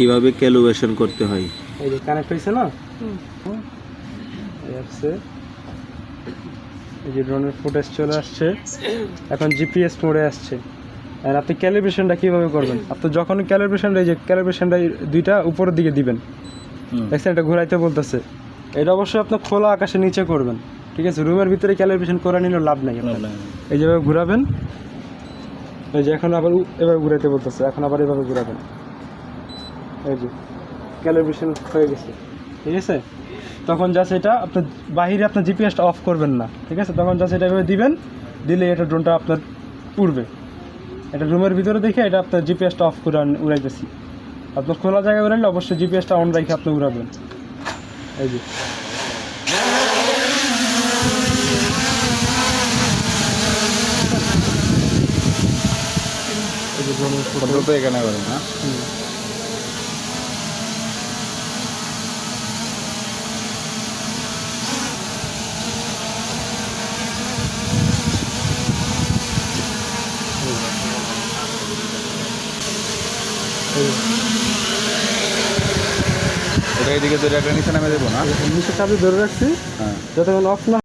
কীভাবে ক্যালুবেশন করতে হয়? এই যে কানেক্ট হয়েছে না? এই এই যে ড্রোনের ফুটেজ চলে আসছে। এখন জিপিএস মোডে আসছে। আর আপনি ক্যালিব্রেশনটা কীভাবে করবেন? আপনি যখন ক্যালিব্রেশনটা এই যে ক্যালিব্রেশনটা দুইটা উপরের দিকে দিবেন। দেখছেন এটা ঘুরাইতে বলতেছে। এটা অবশ্যই আপনি খোলা আকাশের নিচে করবেন। ঠিক আছে রুমের ভিতরে ক্যালিব্রেশন করে নিলে লাভ নাই এই যেভাবে ঘুরাবেন। এই যে এখন আবার এভাবে ঘুরাইতে বলতেছে। এখন আবার এভাবে ঘুরাবেন। এই যে ক্যালিব্রেশন হয়ে গেছে। ঠিক আছে? তখন জাস্ট এটা আপনার বাহিরে আপনার জিপিএসটা অফ করবেন না। ঠিক আছে? তখন জাস্ট এটা এভাবে দিবেন দিলে এটা ড্রোনটা আপনার উড়বে। এটা রুমের ভিতরে দেখে এটা আপনার জিপিএসটা অফ করে আন- উড়াইতেছি। আপনার খোলা জায়গায় উড়াইলে অবশ্যই জিপিএসটা অন রেখে আপনি উড়াবেন। এই যে। যে এখানে করেন না এটা এদিকে ধরে একটা নিচে নামে দেবো না? নিচে চাপে ধরে রাখছি। হ্যাঁ। যতক্ষণ অফ না